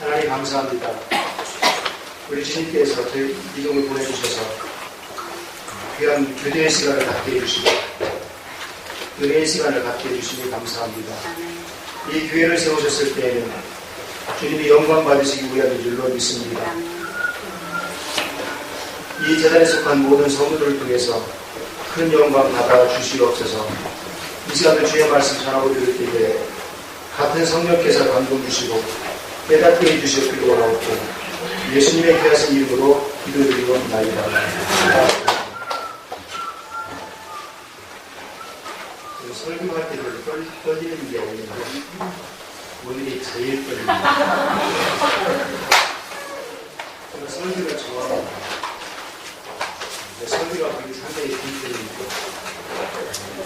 하나님 감사합니다. 우리 주님께서 저희 이동을 보내주셔서 귀한 교대의 시간을 갖게 해주시고 은혜의 시간을 갖게 해주시니 감사합니다. 이 교회를 세우셨을 때에는 주님이 영광 받으시기 위함인 줄로 믿습니다. 이 재단에 속한 모든 성도들을 통해서 큰 영광 받아 주시옵소서. 이 시간을 주의 말씀 전하고 드릴 때에 같은 성령께서 감동 주시고 깨닫게 해주시옵기를 원하옵고 예수님의 귀하신 이름으로 기도드리고 나이다. 설교할 때 별로 떨, 떨리는 게 없는데 오늘이 제일 떨립니다. 설교를 좋아합니다. 설교가 그게 상당히 긴 편이고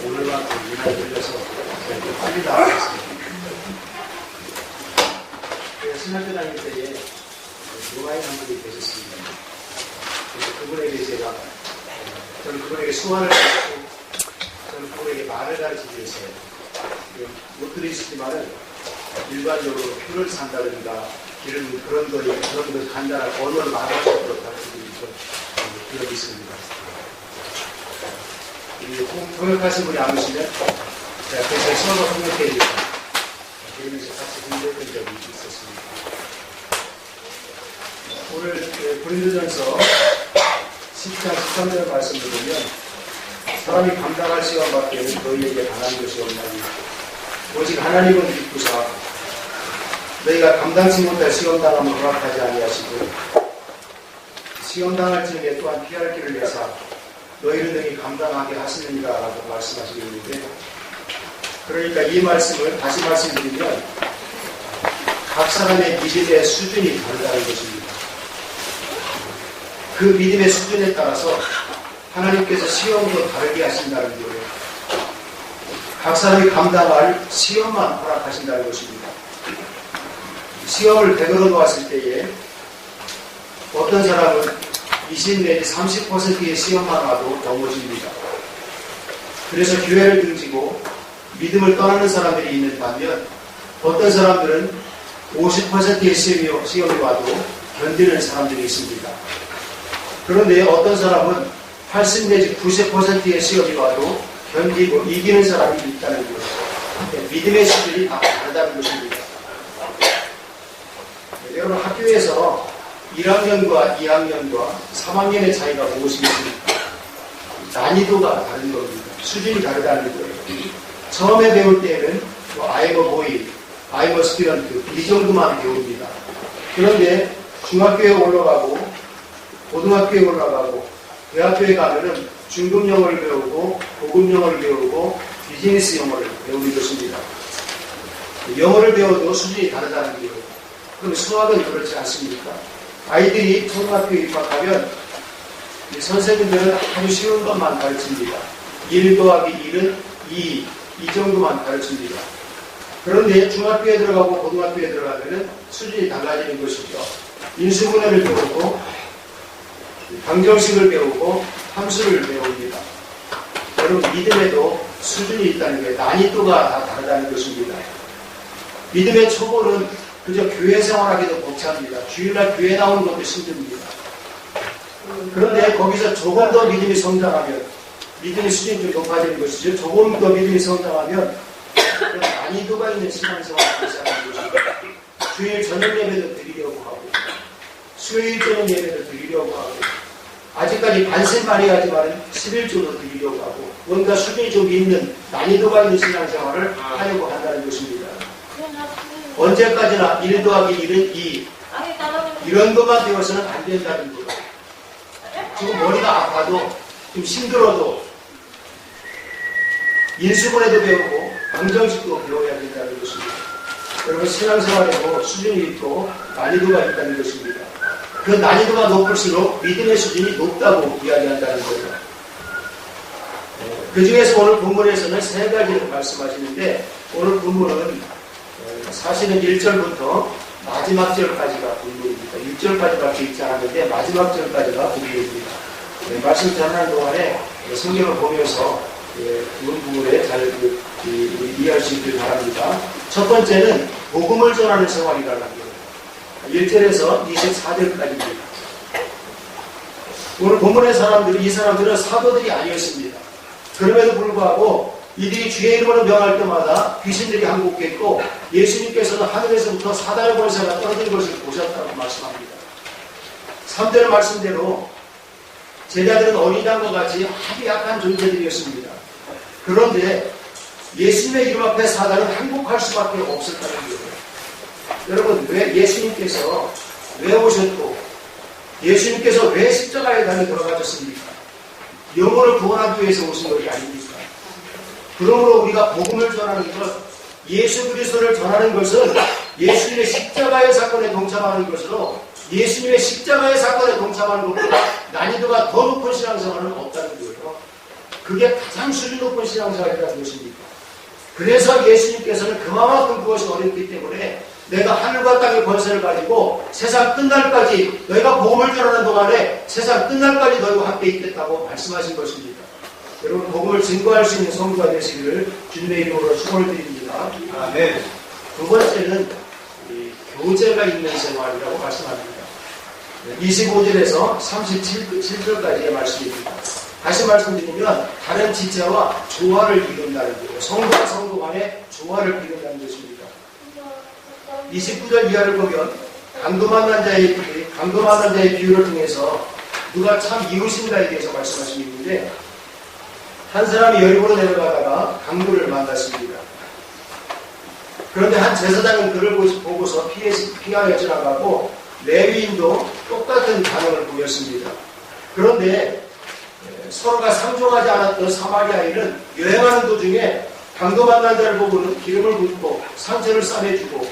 오늘만큼 이날 걸려서 이렇게 빨리 나왔습니다. 신학교 다닐 때에 노아인 한 분이 계셨습니다. 그래서 그분에게 제가 저는 그분에게 수화를 받고 저는 그분에게 말을 가르치기 위해서 못 드리시지만은 일반적으로 표를 산다든가 이런 그런 거 그런 거 간단한 언어를 말할 수 있도록 가르치기 위해서 기억이 있습니다. 통역하신 분이 안 오시면 제가 그래서 서로 통역해 드립니다. 그러면서 같이 공부했던 적이 있었습니다. 오늘 고린도전서 10장 13절의 말씀을 보면 사람이 감당할 시간 밖에 너희에게 반한 것이 없나니 오직 하나님은 믿고사 너희가 감당치 못할 시험당함을 허락하지 아니하시고 시험당할 즈음에 또한 피할 길을 내사 너희를 능히 감당하게 하시느니라라고 말씀하시고 있는데 그러니까 이 말씀을 다시 말씀드리면 각 사람의 믿음의 수준이 다르다는 것입니다. 그 믿음의 수준에 따라서 하나님께서 시험도 다르게 하신다는 거예요. 각 사람이 감당할 시험만 허락하신다는 것입니다. 시험을 100으로 놓았을 때에 어떤 사람은 20 내지 30%의 시험만 와도 넘어집니다. 그래서 교회를 등지고 믿음을 떠나는 사람들이 있는 반면 어떤 사람들은 50%의 시험이, 시험이 와도 견디는 사람들이 있습니다. 그런데 어떤 사람은 80 내지 90%의 시험이 와도 견디고 이기는 사람이 있다는 거예요. 믿음의 수준이 다 다르다는 것입니다. 네, 여러분 학교에서 1학년과 2학년과 3학년의 차이가 무엇이겠습니까? 난이도가 다른 겁니다. 수준이 다르다는 거예요. 처음에 배울 때에는 뭐 아이머 보이, 아이머 스튜던트 이 정도만 배웁니다. 그런데 중학교에 올라가고 고등학교에 올라가고 대학교에 가면은 중급 영어를 배우고 고급 영어를 배우고 비즈니스 영어를 배우는 것입니다. 영어를 배워도 수준이 다르다는 거예요. 그럼 수학은 그렇지 않습니까? 아이들이 초등학교에 입학하면 이 선생님들은 아주 쉬운 것만 가르칩니다. 1 더하기 1은 2, 이 정도만 가르칩니다. 그런데 중학교에 들어가고 고등학교에 들어가면 수준이 달라지는 것이죠. 인수분해를 배우고 방정식을 배우고 함수를 배웁니다. 여러분 믿음에도 수준이 있다는 게 난이도가 다 다르다는 것입니다. 믿음의 초보는 그저 교회 생활하기도 벅찹니다. 주일날 교회 나오는 것도 힘듭니다. 그런데 거기서 조금 더 믿음이 성장하면 믿음의 수준이 좀 높아지는 것이죠. 조금 더 믿음이 성장하면 난이도가 있는 신앙생활을 시작하는 것입니다. 주일 저녁 예배도 드리려고 하고 수요일 저녁 예배도 드리려고 하고 아직까지 반세말이 하지만 11조도 드리려고 하고 뭔가 수준이 좀 있는 난이도가 있는 신앙생활을 하려고 한다는 것입니다. 언제까지나 1 더하기 1은 2 이런 것만 배워서는 안 된다는 거예요. 지금 머리가 아파도 좀 힘들어도 인수분해도 배우고 방정식도 배워야 된다는 것입니다. 여러분 신앙생활에도 수준이 있고 난이도가 있다는 것입니다. 그 난이도가 높을수록 믿음의 수준이 높다고 이야기한다는 거예요. 그 중에서 오늘 본문에서는 세 가지를 말씀하시는데 오늘 본문은 어, 사실은 1절부터 마지막 절까지가 본문입니다. 6절까지밖에 있지 않았는데 마지막 절까지가 보기입니다. 네, 말씀 전하는 동안에 성경을 보면서 예, 부분 부분에 잘 그, 이- 우리 이해할 수 있길 바랍니다. 첫 번째는 복음을 전하는 생활이라는 거예요. 1절에서 24절까지입니다. 오늘 본문의 사람들이 이 사람들은 사도들이 아니었습니다. 그럼에도 불구하고 이들이 주의 이름으로 명할 때마다 귀신들이 항복했고 예수님께서는 하늘에서부터 사단의 권세가 떨어진 것을 보셨다고 말씀합니다. 3절 말씀대로 제자들은 어린 양과 같이 아주 약한 존재들이었습니다. 그런데 예수님의 이름 앞에 사단은 항복할 수밖에 없었다는 거예요. 여러분 왜 예수님께서 왜 오셨고 예수님께서 왜 십자가에 달려 돌아가셨습니까? 영혼을 구원하기 위해서 오신 것이 아닙니까? 그러므로 우리가 복음을 전하는 것, 예수 그리스도를 전하는 것은 예수님의 십자가의 사건에 동참하는 것으로 예수님의 십자가의 사건에 동참하는 것보다 난이도가 더 높은 신앙생활은 없다는 거예요. 그게 가장 수준 높은 신앙생활이라는 것입니다. 그래서 예수님께서는 그만큼 그것이 어렵기 때문에 내가 하늘과 땅의 권세를 가지고 세상 끝날까지 너희가 복음을 전하는 동안에 세상 끝날까지 너희와 함께 있겠다고 말씀하신 것입니다. 여러분 복음을 증거할 수 있는 성도가 되시기를 주님의 이름으로 축원을 드립니다. 아멘. 두 번째는 이 교제가 있는 생활이라고 말씀합니다. 25절에서 37절까지의 말씀입니다. 다시 말씀드리면 다른 지체와 조화를 이룬다는 거예요. 성도와 성도 간의 조화를 이룬다는 것입니다. 29절 이하를 보면 강도 만 난 자의 비- 강도 만 난 자의 비유를 통해서 누가 참 이웃인가에 대해서 말씀하시고 있는데 한 사람이 여리고로 내려가다가 강도를 만났습니다. 그런데 한 제사장은 그를 보고서 피하여 지나가고 레위인도 똑같은 반응을 보였습니다. 그런데 에, 서로가 상종하지 않았던 사마리아인은 여행하는 도중에 강도 만난 자를 보고는 기름을 붓고 상처를 싸매주고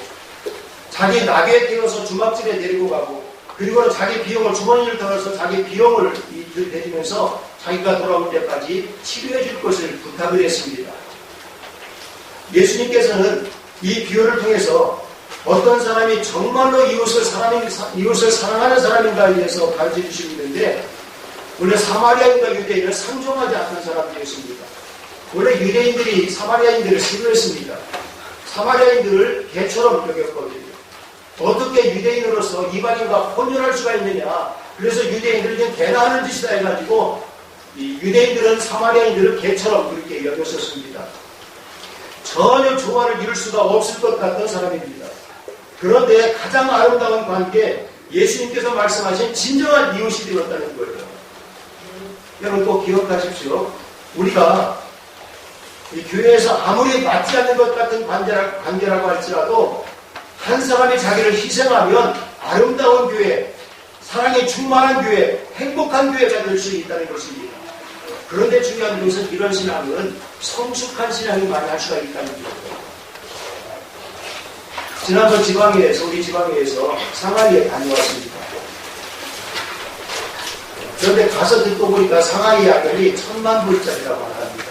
자기 나귀에 태워서 주막집에 데리고 가고 그리고는 자기 비용을 주머니를 털어서 자기 비용을 이- 대주면서 자기가 돌아올 때까지 치료해 줄 것을 부탁을 했습니다. 예수님께서는 이 비유를 통해서 어떤 사람이 정말로 이웃을, 사람이, 이웃을 사랑하는 사람인가에 대해서 가르쳐 주시고 있는데 원래 사마리아인과 유대인은 상종하지 않던 사람들이었습니다. 원래 유대인들이 사마리아인들을 싫어했습니다. 사마리아인들을 개처럼 여겼거든요. 어떻게 유대인으로서 이방인과 혼혈할 수가 있느냐. 그래서 유대인들이 지금 개나하는 짓이다 해가지고 이 유대인들은 사마리아인들을 개처럼 그렇게 여겼었습니다. 전혀 조화를 이룰 수가 없을 것 같던 사람입니다. 그런데 가장 아름다운 관계, 예수님께서 말씀하신 진정한 이웃이 되었다는 거예요. 여러분 꼭 기억하십시오. 우리가 이 교회에서 아무리 맞지 않는 것 같은 관계라, 관계라고 할지라도 한 사람이 자기를 희생하면 아름다운 교회, 사랑이 충만한 교회, 행복한 교회가 될 수 있다는 것입니다. 그런데 중요한 것은 이런 신앙은 성숙한 신앙이 많이 할 수가 있다는 거예요. 지난번 지방회에서, 우리 지방회에서 상하이에 다녀왔습니다. 그런데 가서 듣고 보니까 상하이 야경이 천만 불짜리라고 합니다.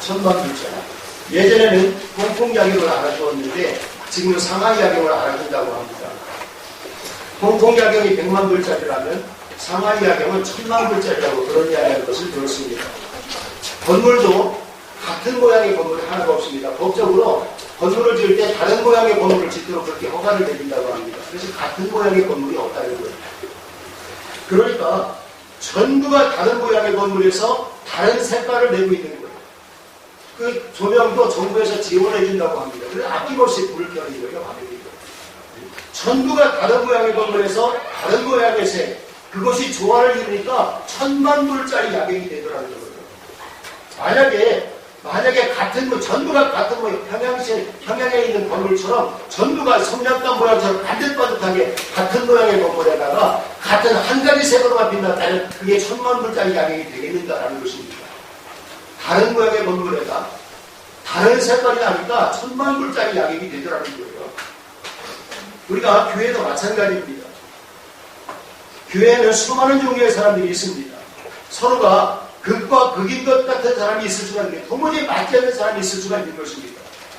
천만 불짜리. 예전에는 야경을 알아주었는데 지금은 상하이 야경을 알아준다고 합니다. 홍콩 야경이 100만 불짜리라면 상하이 야경은 천만 불짜리라고 그런 이야기하는 것을 들었습니다. 건물도 같은 모양의 건물 하나가 없습니다. 법적으로 건물을 지을 때 다른 모양의 건물을 짓도록 그렇게 허가를 내린다고 합니다. 그래서 같은 모양의 건물이 없다는 거예요. 그러니까 전부가 다른 모양의 건물에서 다른 색깔을 내고 있는 거예요. 그 조명도 정부에서 지원해 준다고 합니다. 그래서 아낌없이 불을 켜는 거예요, 밤에. 전부가 다른 모양의 건물에서 다른 모양의 색, 그것이 조화를 이루니까 천만 불짜리 야경이 되더라는 거예요. 만약에 만약에 같은 뭐 전부가 같은 뭐 평양시 평양에 있는 건물처럼 전부가 성냥감 모양처럼 반듯반듯하게 같은 모양의 건물에다가 같은 한 가지 색으로만 빛났다면 그게 천만 불짜리 야경이 되겠는가라는 것입니다. 다른 모양의 건물에다 다른 색깔이 나니까 천만 불짜리 야경이 되더라는 거예요. 우리가 교회도 마찬가지입니다. 교회에는 수많은 종류의 사람들이 있습니다. 서로가 극과 극인 것 같은 사람이 있을 수가 있는데 도무지 맞지 않는 사람이 있을 수가 있는 것입니다.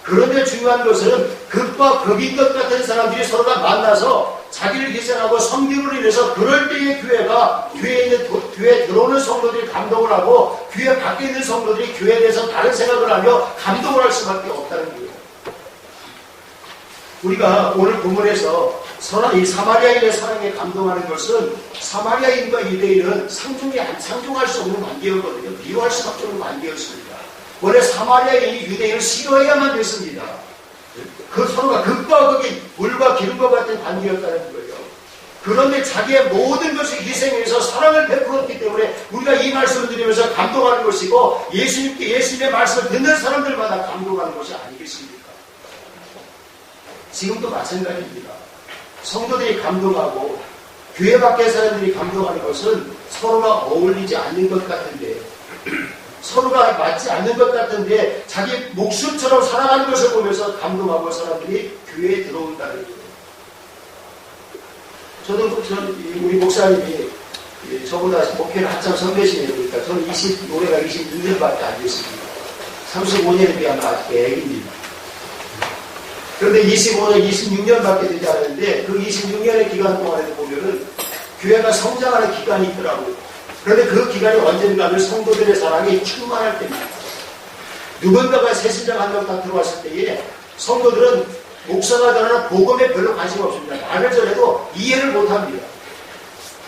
그런데 중요한 것은 극과 극인 것 같은 사람들이 서로가 만나서 자기를 희생하고 섬김으로 인해서 그럴 때의 교회가 교회에 있는 도- 교회에 들어오는 성도들이 감동을 하고 교회 밖에 있는 성도들이 교회에 대해서 다른 생각을 하며 감동을 할 수밖에 없다는 거예요. 우리가 오늘 본문에서 이 사마리아인의 사랑에 감동하는 것은 사마리아인과 유대인은 상종이 안- 상종할 수 없는 관계였거든요. 미워할 수밖에 없는 관계였습니다. 원래 사마리아인이 유대인을 싫어해야만 됐습니다. 그 서로가 극과 극이 물과 기름과 같은 관계였다는 거예요. 그런데 자기의 모든 것을 희생해서 사랑을 베풀었기 때문에 우리가 이 말씀을 드리면서 감동하는 것이고 예수님께 예수님의 말씀을 듣는 사람들마다 감동하는 것이 아니겠습니까? 지금도 마찬가지입니다. 성도들이 감동하고 교회 밖의 사람들이 감동하는 것은 서로가 어울리지 않는 것 같은데 서로가 맞지 않는 것 같은데 자기 목숨처럼 살아가는 것을 보면서 감동하고 사람들이 교회에 들어온다는 거예요. 저도 그- 전 우리 목사님이 예, 저보다 목회를 한참 선배시네요. 그러니까 저는 20, 올해가 26년밖에 안 됐습니다. 35년에 비하면 아직 애기입니다. 그런데 25년, 26년밖에 되지 않았는데 그 26년의 기간 동안에 보면은 교회가 성장하는 기간이 있더라고요. 그런데 그 기간이 언젠가는 성도들의 사랑이 충만할 때입니다. 누군가가 새 신장 한명딱 들어왔을 때에 성도들은 목사가 전하는 복음에 별로 관심 없습니다. 말을 전해도 이해를 못합니다.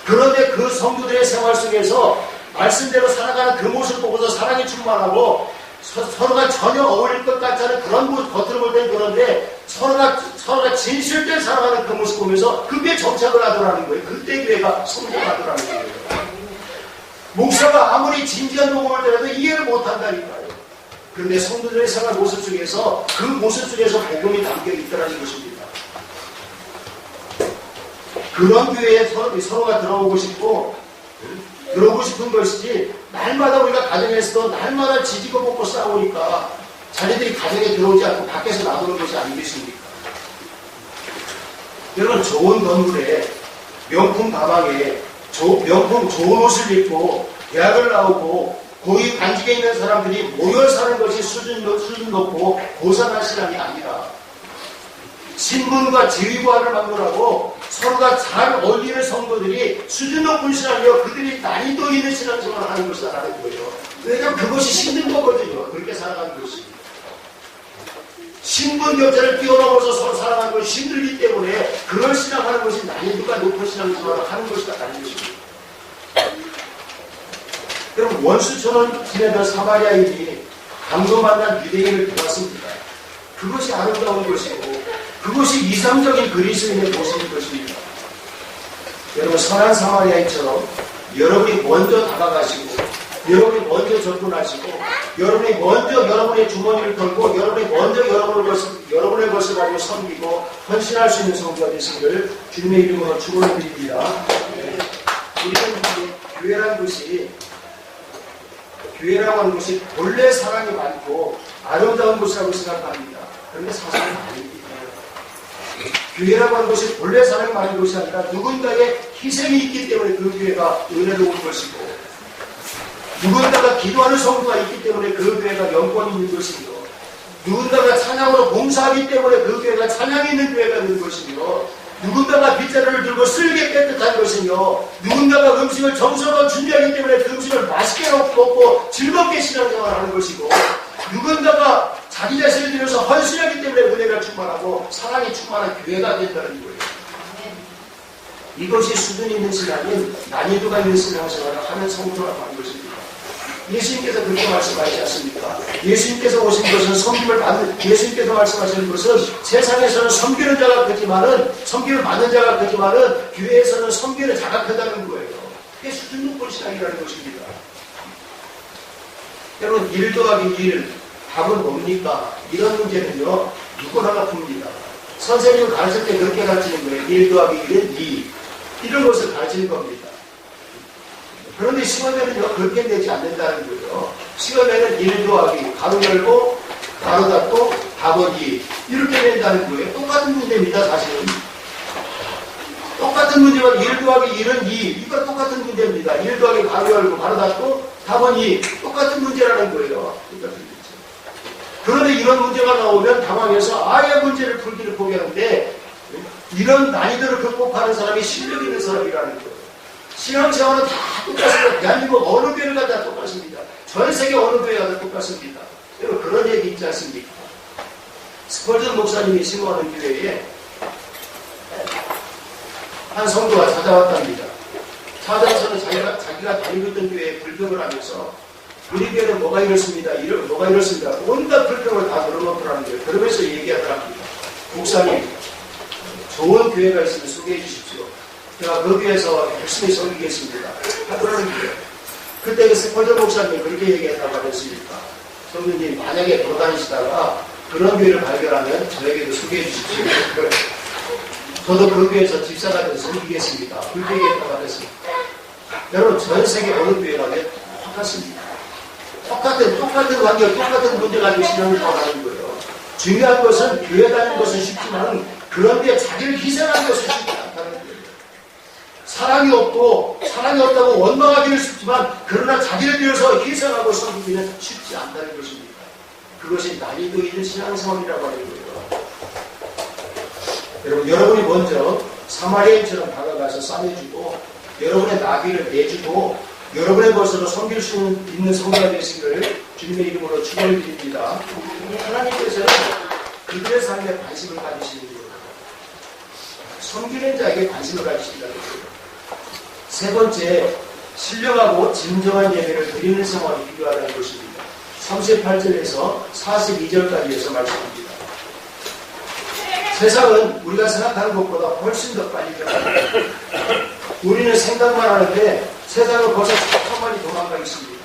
그런데 그 성도들의 생활 속에서 말씀대로 살아가는 그 모습 보고서 사랑이 충만하고 서, 서로가 전혀 어울릴 것 같지 않은 그런 모습, 겉으로 볼 땐 그런데 서로가, 서로가 진실된 살아가는 그 모습 보면서 그게 정착을 하더라는 거예요. 그때 교회가 성장하더라는 거예요. 목사가 아무리 진지한 녹음을 들어도 이해를 못한다니까요. 그런데 성도들의 생활 모습 속에서 그 모습 속에서 복음이 담겨 있다는 것입니다. 그런 교회에 서로, 서로가 들어오고 싶고 들어오고 싶은 것이지 날마다 우리가 가정에서도 날마다 지지고 볶고 싸우니까 자녀들이 가정에 들어오지 않고 밖에서 나오는 것이 아니겠습니까? 여러분 좋은 건물에 명품 가방에 조- 명품 좋은 옷을 입고 대학을 나오고 고위 관직에 있는 사람들이 모여 사는 것이 수준, 높- 수준 높고 고상한 신앙이 아니라 신분과 지위관을 만들하고 서로가 잘 어울리는 성도들이 수준 높은 신앙이요 그들이 난이도 있는 신앙생활을 하는 것이라는 거예요. 왜냐하면 그것이 힘든 거거든요. 그렇게 살아가는 것이. 신분 격차를 뛰어넘어서 서로 살아가는 것이 힘들기 때문에 그걸 신앙하는 것이 난이도가 높은 신앙생활을 하는 것이다 라는 것입니다. 여러분 원수처럼 지내던 사마리아인이 감동 만난 유대인을 도왔습니다. 그것이 아름다운 것이고 그것이 이상적인 그리스인의 모습인 것입니다. 여러분 선한 사마리아인처럼 여러분이 먼저 다가가시고 여러분이 먼저 접근하시고 여러분이 먼저 여러분의 주머니를 털고 여러분이 먼저 여러분의 것을, 여러분의 것을 가지고 섬기고 헌신할 수 있는 성도가 되시기를 주님의 이름으로 축원해 드립니다. 네. 우리는 교회라는 것이 교회라고 하는 것이 본래 사랑이 많고 아름다운 곳이라고 생각합니다. 그런데 사실은 아닙니다. 교회라고 하는 것이 본래 사랑이 많은 것이 아니라 누군가의 희생이 있기 때문에 그 교회가 은혜로운 것이고 누군가가 기도하는 성도가 있기 때문에 그 교회가 영권이 있는 것이며 누군가가 찬양으로 봉사하기 때문에 그 교회가 찬양이 있는 교회가 있는 것이며 누군가가 빗자루를 들고 쓸게 깨끗한 것이며 누군가가 음식을 정성으로 준비하기 때문에 그 음식을 맛있게 먹고 즐겁게 신앙생활을 하는 것이고 누군가가 자기 자신을 들여서 헌신하기 때문에 은혜가 충만하고 사랑이 충만한 교회가 된다는 거예요. 이것이 수준이 있는 신앙인 난이도가 있는 신앙생활을 하는 성도라고 하는 것입니다. 예수님께서 그렇게 말씀하시지 않습니까? 예수님께서 오신 것은 섬김을 받는, 예수님께서 말씀하시는 것은 세상에서는 섬기는 자가 크지만은, 섬김을 받는 자가 크지만은, 교회에서는 섬기는 자가 크다는 거예요. 그게 수준 높은 신앙이라는 것입니다. 여러분, 일 더하기 일, 답은 뭡니까? 이런 문제는요, 누구나가 풉니다. 선생님을 가르칠 때 그렇게 가르치는 거예요. 일 더하기 일은 이. 이런 것을 가르치는 겁니다. 그런데 시험에는요, 그렇게 되지 않는다는 거예요. 시험에는 1 더하기, 가로 열고, 가로 닫고, 2. 이렇게 된다는 거예요. 똑같은 문제입니다, 사실은. 똑같은 문제만 1 더하기 1은 2. 이거 똑같은 문제입니다. 1 더하기 가로 열고, 가로 닫고, 2. 똑같은 문제라는 거예요. 그런데 이런 문제가 나오면 당황해서 아예 문제를 풀기를 포기하는데 이런 난이도를 극복하는 사람이 실력 있는 사람이라는 거예요. 신앙생활은 다 똑같습니다. 대한민국 어느 교회를 가도 다 똑같습니다. 전 세계 어느 교회 가도 똑같습니다. 여러분 그런 얘기 있지 않습니까? 스펄전 목사님이 신고하는 교회에 한 성도가 찾아왔답니다. 찾아와서는 자기가, 자기가 다니고 있던 교회에 불평을 하면서 우리 교회는 뭐가 이렇습니다. 이러, 뭐가 이렇습니다. 온갖 불평을 다 늘어놓더라는 거예요. 그러면서 얘기하더랍니다. 목사님, 좋은 교회가 있으면 소개해 주십시오. 제가 그 교회에서 열심히 섬기겠습니다. 하더라는 거예요. 그때 그 스펄전 목사님이 그렇게 얘기했다고 하셨습니까? 성도님, 만약에 돌아다니시다가 그런 교회를 발견하면 저에게도 소개해 주십시오. 저도 그 교회에서 집사가 돼서 섬기겠습니다. 그렇게 얘기했다고 하셨습니다. 여러분, 전 세계 어느 교회가 돼? 똑같습니다. 똑같은, 똑같은 관계, 똑같은 문제 가지고 신앙을 나가는 거예요. 중요한 것은 교회 다니는 것은 쉽지만 그런데 자기를 희생하는 것은. 사랑이 없고, 사랑이 없다고 원망하기는 쉽지만 그러나 자기를 위해서 희생하고 섬기기는 쉽지 않다는 것입니다. 그것이 난이도 있는 신앙생활이라고 하는 거예요. 여러분, 여러분이 먼저 사마리아인처럼 다가가서 싸매주고 여러분의 나비를 내주고 여러분의 것으로 섬길 수 있는 성도가 되시기를 주님의 이름으로 축원을 드립니다. 하나님께서는 그들의 삶에 관심을 가지시는 거예요. 섬기는 자에게 관심을 가지신다는 거예요. 세 번째, 신령하고 진정한 예배를 드리는 생활이 필요하다는 것입니다. 38절에서 42절까지에서 말씀합니다. 세상은 우리가 생각하는 것보다 훨씬 더 빨리 변합니다. 우리는 생각만 하는데 세상은 벌써 천만이 도망가 있습니다.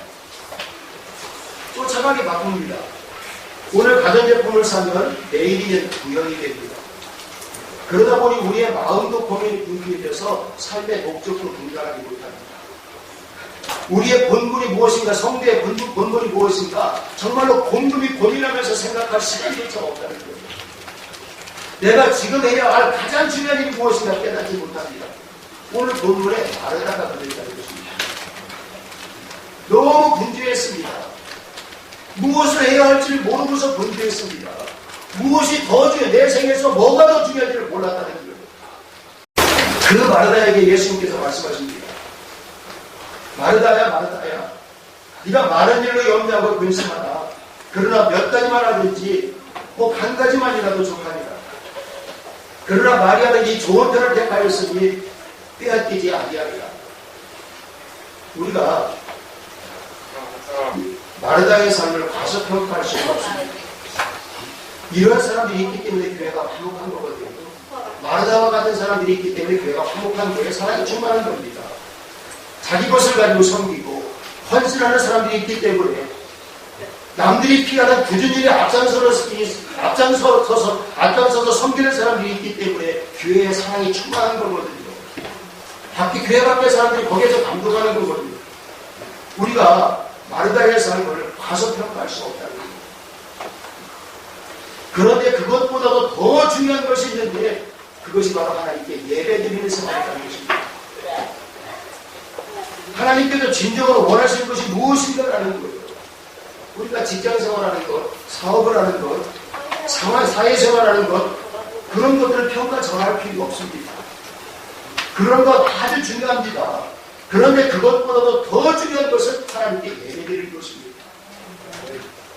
쫓아가기 바쁩니다. 오늘 가전제품을 사면 내일이 면 구형이 됩니다. 그러다 보니 우리의 마음도 고민이 분분이 돼서 삶의 목적도 분간하지 못합니다. 우리의 본분이 무엇인가, 성대의 본분, 본분이 무엇인가, 정말로 곰곰이 고민하면서 생각할 시간조차 없다는 거예요. 내가 지금 해야 할 가장 중요한 일이 무엇인가 깨닫지 못합니다. 오늘 본문에 마르다가 들어있다는 것입니다. 너무 분주했습니다. 무엇을 해야 할지를 모르고서 분주했습니다. 무엇이 더 중요해, 내 생에서 뭐가 더 중요한지를 몰랐다는 거예요. 그 마르다에게 예수님께서 말씀하십니다. 마르다야, 마르다야. 네가 많은 일로 염려하고 근심하다. 그러나 몇 가지만 하든지 꼭 한 가지만이라도 족하니라. 그러나 마리아는 이 좋은 편을 택하였으니 빼앗기지 아니하리라. 우리가 마르다의 삶을 과소평가할 수가 없습니다. 이러한 사람들이 있기 때문에 교회가 화목한 거거든요. 마르다와 같은 사람들이 있기 때문에 교회가 화목한 교회 사랑이 충만한 겁니다. 자기 것을 가지고 섬기고 헌신하는 사람들이 있기 때문에 남들이 피하는 굳은 일에 앞장서서, 앞장서서, 앞장서서 섬기는 사람들이 있기 때문에 교회의 사랑이 충만한 거거든요. 밖에, 교회 밖의 사람들이 거기에서 감동하는 거거든요. 우리가 마르다의 삶을 과소평가할 수 없다는. 그런데 그것보다도 더 중요한 것이 있는데 그것이 바로 하나님께 예배드리는 생활이라는 것입니다. 하나님께서 진정으로 원하시는 것이 무엇인가라는 거예요. 우리가 직장 생활하는 것, 사업을 하는 것, 상황, 사회생활 하는 것, 그런 것들을 평가 전할 필요 없습니다. 그런 것 아주 중요합니다. 그런데 그것보다도 더 중요한 것은 하나님께 예배드리는 것입니다.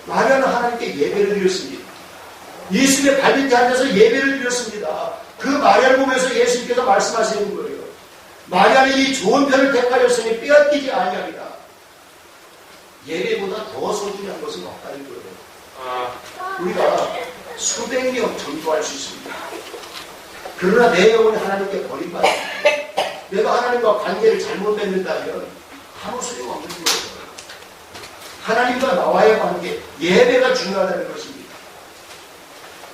마리아는 하나님께 예배를 드렸습니다. 예수님의 발 밑에 앉아서 예배를 드렸습니다. 그 마리아를 보면서 예수님께서 말씀하시는 거예요. 마리아는 이 좋은 편을 택하였으니 빼앗기지 아니하리라. 예배보다 더 소중한 것은 없다는 거예요. 우리가 수백 명 전도할 수 있습니다. 그러나 내 영혼이 하나님께 버림받아 내가 하나님과 관계를 잘못 맺는다면 아무 소용 없는 거예요. 하나님과 나와의 관계, 예배가 중요하다는 것입니다.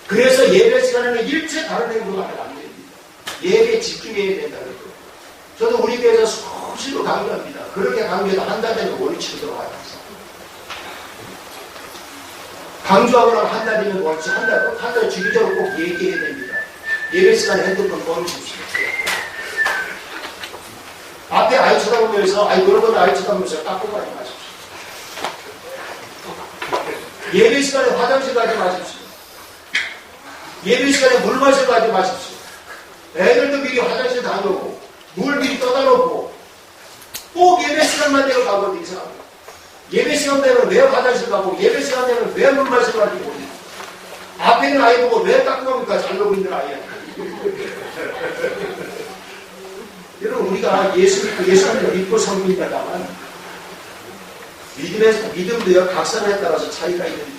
그래서 예배 시간에는 일체 다른 행동을 하면 안 됩니다. 예배에 집중해야 된다는 거예요. 저도 우리 교회에서 수시로 강조합니다. 그렇게 강조해도 한 달에는 원위치로 들어와요. 강조하거나 한 달이면 원치, 한 달, 한 달 주기적으로 꼭 얘기해야 됩니다. 예배 시간에 핸드폰 꺼내십시오. 앞에 아이 쳐다보면서, 아이, 건 아이 쳐다보면서 깎고 가지 마십시오. 예배 시간에 화장실 가지 마십시오. 예배 시간에 물 마시러 가지 마십시오. 애들도 미리 화장실 다녀오고, 물 미리 떠다 놓고, 꼭 예배 시간만 되면 가거든, 이상하게. 예배 시간 되면 왜 화장실 가고, 예배 시간 되면 왜 물 마시러 가지 모르겠어. 앞에 있는 아이 보고 왜 닦아놓으니까 잘 놀고 있는 아이야. 여러분, 우리가 예수, 예수를 믿고 섬깁니다만, 믿음에서, 믿음도요, 각선에 따라서 차이가 있는.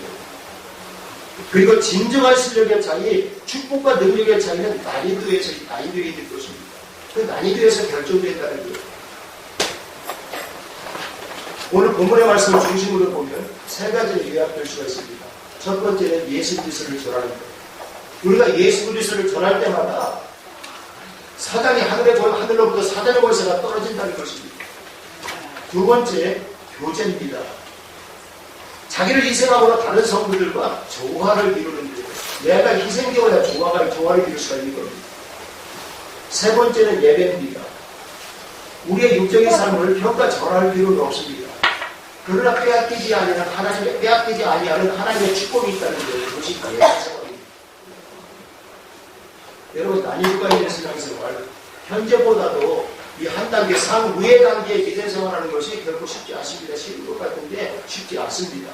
그리고 진정한 실력의 차이, 축복과 능력의 차이는 난이도에서, 난이도에 있는 것입니다. 그 난이도에서 결정된다는 거예요. 오늘 본문의 말씀을 중심으로 보면 세 가지를 요약될 수가 있습니다. 첫 번째는 예수 그리스도를 전하는 것. 우리가 예수 그리스도를 전할 때마다 사단이 하늘에 보 하늘로부터 사단의 권세가 떨어진다는 것입니다. 두 번째 교제입니다. 자기를 희생하거나 다른 성도들과 조화를 이루는데 내가 희생되어야 조화가 조화를 이룰 수가 있는 겁니다. 세 번째는 예배입니다. 우리의 육적인 삶을 평가 절할 필요는 없습니다. 그러나 빼앗기지 아니하는 하나님의 빼앗기지 아니하는 하나님의 축복이 있다는 것을 그것이 예배입니다. 여러분 난이도가 있는 신앙생활 현재보다도 이 한 단계 상위의 단계에 기대 생활하는 것이 결코 쉽지 않습니다. 쉬운 것 같은데 쉽지 않습니다.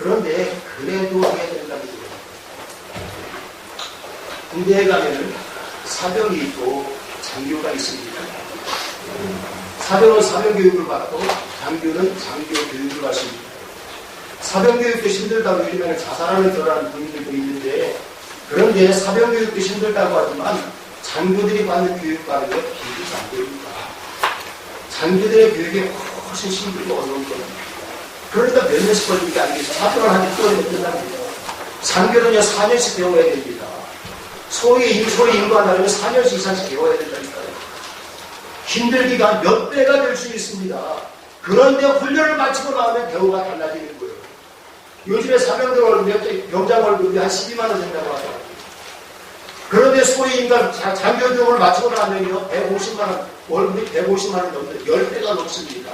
그런데 그래도 해야 된다는 거예요. 군대에 가면은 사병이 있고 장교가 있습니다. 사병은 사병 교육을 받고 장교는 장교 교육을 받습니다. 사병 교육도 힘들다고 요즘에는 자살하는 저라는 분들도 있는데 그런데 사병 교육도 힘들다고 하지만 장교들이 받는 교육과는 비교가 안 됩니다. 장교들의 교육이 훨씬 힘들고 어려운 겁니다. 그러니까 몇 년씩 걸리는 게 아니겠죠. 사병을 한두번이면 끝납니다. 장교는요, 4년씩 배워야 됩니다. 소위, 소위 인과하려면 4년씩 이상씩 배워야 된다니까요. 힘들기가 몇 배가 될 수 있습니다. 그런데 훈련을 마치고 나오면 배우가 달라지는 거예요. 요즘에 사병들 월급, 병장 월급이 한 12만원 된다고 하더라고요. 그런데 소위 인간 자- 장교육을 마치고 나면요, 150만원, 월급이 150만원 넘는 10배가 넘습니다.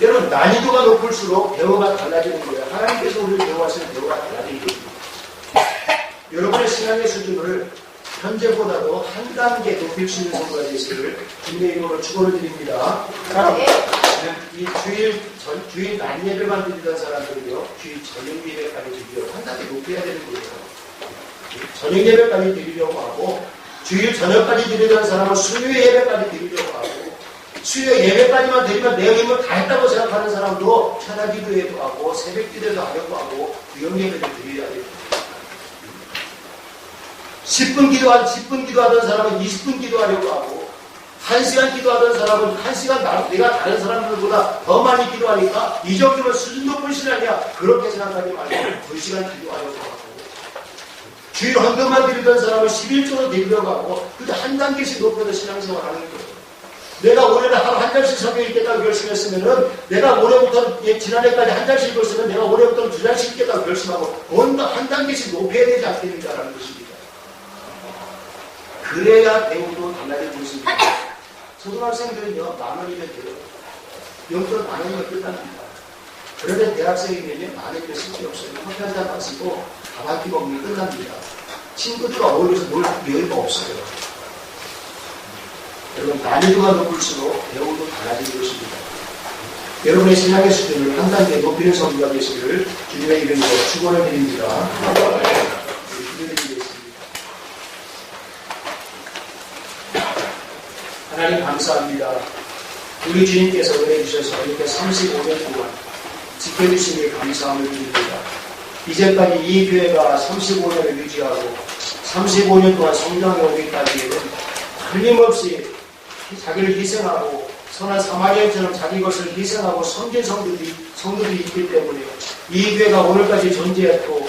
여러분, 난이도가 높을수록 배우가 달라지는 거예요. 하나님께서 우리를 배우하시는 배우가 달라지는 겁니다. 여러분의 신앙의 수준을 현재보다도 한 단계 높일 수 있는 성과가 되시기를 주님의 이름으로 축원을 드립니다. 자, 이 주일 전, 주일 낮 예배만 드리던 사람들은요, 주일 저녁 예배까지 드리려고 한 단계 높여야 되는 거예요. 저녁 예배까지 드리려고 하고, 주일 저녁까지 드리던 사람은 수요 예배까지 드리려고 하고, 수요 예배까지만 드리면 내 힘을 다 했다고 생각하는 사람도 천하 기도회도 하고, 새벽 기도도 하려고 하고, 유형 예배도 드려야 됩니다. 10분 기도한 10분 기도하던 사람은 20분 기도하려고 하고 1시간 기도하던 사람은 1시간 나, 내가 다른 사람들보다 더 많이 기도하니까 이 정도면 수준 높은 신앙이야 그렇게 생각하지 말고 2시간 기도하려고 하고 주일 헌금만 드리던 사람은 11조로 드리려고 하고 그저 한 단계씩 높여서 신앙생활 하는 거예요 내가 올해는 하루 한 장씩 성경 읽겠다고 결심했으면은 내가 올해부터 예, 지난해까지 한 장씩 읽었으면 내가 올해부터 두 장씩 읽겠다고 결심하고 한 단계씩 높여야 되지 않겠는가라는 것입니다. 그래야 배우도 달라질 수 있습니다. 초등학생들은요, 만 원이면 돼요. 용돈 만 원이면 끝납니다. 그런데 대학생이면요, 만 원이면 쓸게 없어요. 커피 한잔 마시고 끼 먹으면 끝납니다. 친구들과 어울려서 놀 여유가 없어요. 여러분, 난이도가 높을수록 배우도 달라질 것입니다. 여러분의 신앙의 수준을 한 단계 높이는 성도가 되시기를 주님의 이름으로 축원을 드립니다. 하나님 감사합니다. 우리 주님께서 은혜 주셔서 이렇게 35년 동안 지켜주시니 감사함을 드립니다. 이제까지 이 교회가 35년을 유지하고 35년 동안 성장해 오기까지에는 틀림없이 자기를 희생하고 선한 사마리아처럼 자기 것을 희생하고 섬긴 성도들이, 성도들이 있기 때문에 이 교회가 오늘까지 존재했고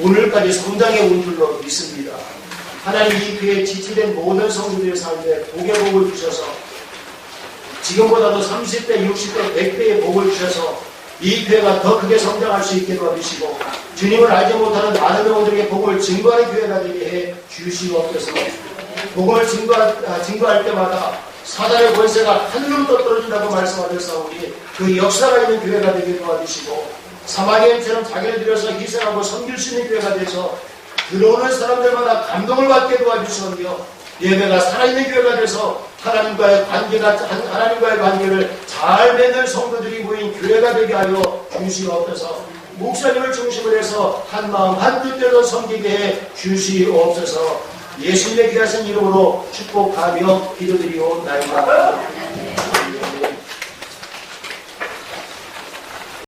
오늘까지 성장해 온 줄로 믿습니다. 하나님 이 교회에 지체된 모든 성도들의 삶에 복의 복을 주셔서 지금보다도 30대, 60대, 100배의 복을 주셔서 이 교회가 더 크게 성장할 수 있게 도와주시고 주님을 알지 못하는 많은 영혼들에게 복을 증거하는 교회가 되게 해 주시옵소서 복음을 증거, 아, 증거할 때마다 사단의 권세가 하늘로 떨어진다고 말씀하셨사오니 그 역사가 있는 교회가 되게 도와주시고 사마리아인처럼 자기를 들여서 희생하고 섬길 수 있는 교회가 돼서 들어오는 사람들마다 감동을 받게 도와주시며 예배가 살아있는 교회가 돼서 하나님과의 관계가 하나님과의 관계를 잘 맺는 성도들이 모인 교회가 되게 하여 주시옵소서. 목사님을 중심으로 해서 한 마음 한 뜻대로 섬기게 해 주시옵소서. 예수님의 귀하신 이름으로 축복하며 기도드리옵나이다.